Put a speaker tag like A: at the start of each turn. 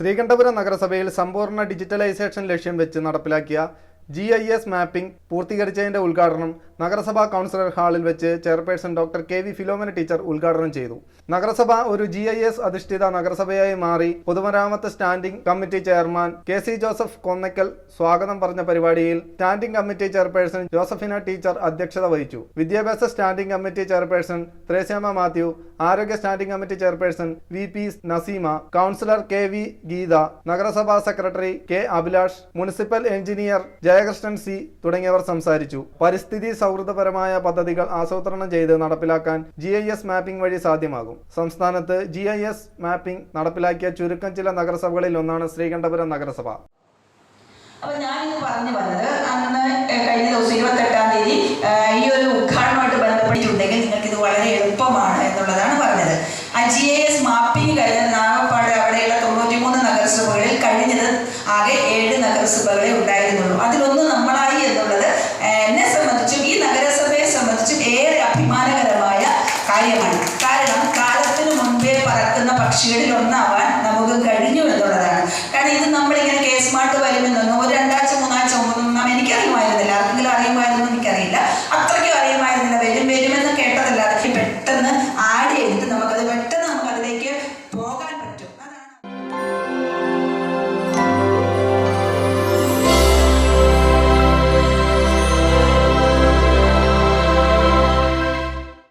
A: ശ്രീകണ്ഠപുരം നഗരസഭയിൽ സമ്പൂർണ ഡിജിറ്റലൈസേഷൻ ലക്ഷ്യം വെച്ച് നടപ്പിലാക്കിയ ജി ഐ എസ് മാപ്പിംഗ് പൂർത്തീകരിച്ചതിന്റെ ഉദ്ഘാടനം നഗരസഭാ കൗൺസിലർ ഹാളിൽ വെച്ച് chairperson doctor K V Philomina teacher ഉദ്ഘാടനം ചെയ്തു. നഗരസഭ ഒരു ജി ഐ എസ് അധിഷ്ഠിത നഗരസഭയായി മാറി പൊതുമരാമത്ത് standing committee chairman K C Joseph Konnakkal സ്വാഗതം പറഞ്ഞ പരിപാടിയിൽ standing committee chairperson Josephina teacher അധ്യക്ഷത വഹിച്ചു. വിദ്യാഭ്യാസ standing committee chairperson Thresiamma Mathew ആരോഗ്യ standing committee chairperson V P Naseema councillor K V Geetha നഗരസഭാ secretary K Abhilash municipal engineer Jayakrishnan C തുടങ്ങിയവർ സംസാരിച്ചു. പരിസ്ഥിതി സൗഹൃദപരമായ പദ്ധതികൾ ആസൂത്രണം ചെയ്ത് നടപ്പിലാക്കാൻ ജി ഐ എസ് മാപ്പിംഗ് വഴി സാധ്യമാകും. സംസ്ഥാനത്ത് ജി ഐ എസ് മാപ്പിംഗ് നടപ്പിലാക്കിയ ചുരുക്കം ചില നഗരസഭകളിൽ ഒന്നാണ് ശ്രീകണ്ഠപുരം നഗരസഭ.
B: പറഞ്ഞു അന്ന് കഴിഞ്ഞ ഈ ഒരു നിങ്ങൾക്ക് ഇത് വളരെ എളുപ്പമാണ് എന്നുള്ളതാണ് മാപ്പിംഗ് അവിടെയുള്ള തൊണ്ണൂറ്റിമൂന്ന് നഗരസഭകളിൽ ആകെ ഏഴ് നഗരസഭകളെ ഉണ്ടായിരുന്നുള്ളൂ. അതിലൊന്ന് നമ്മളായി അഭിമാനകരമായ കാര്യമാണ്. കാരണം കാലത്തിന് മുൻപേ പറക്കുന്ന പക്ഷികളിൽ ഒന്നാവാൻ നമുക്ക് കഴിഞ്ഞു എന്നുള്ളതാണ്. കാരണം ഇത് നമ്മളിങ്ങനെ കേസ് മാട്ട് വരുമെന്നൊന്നും ഒരു രണ്ടാഴ്ച മൂന്നാഴ്ച മുമ്പൊന്നും നാം എനിക്കറിയുമായിരുന്നില്ല ആർക്കെങ്കിലും അറിയുമായിരുന്നു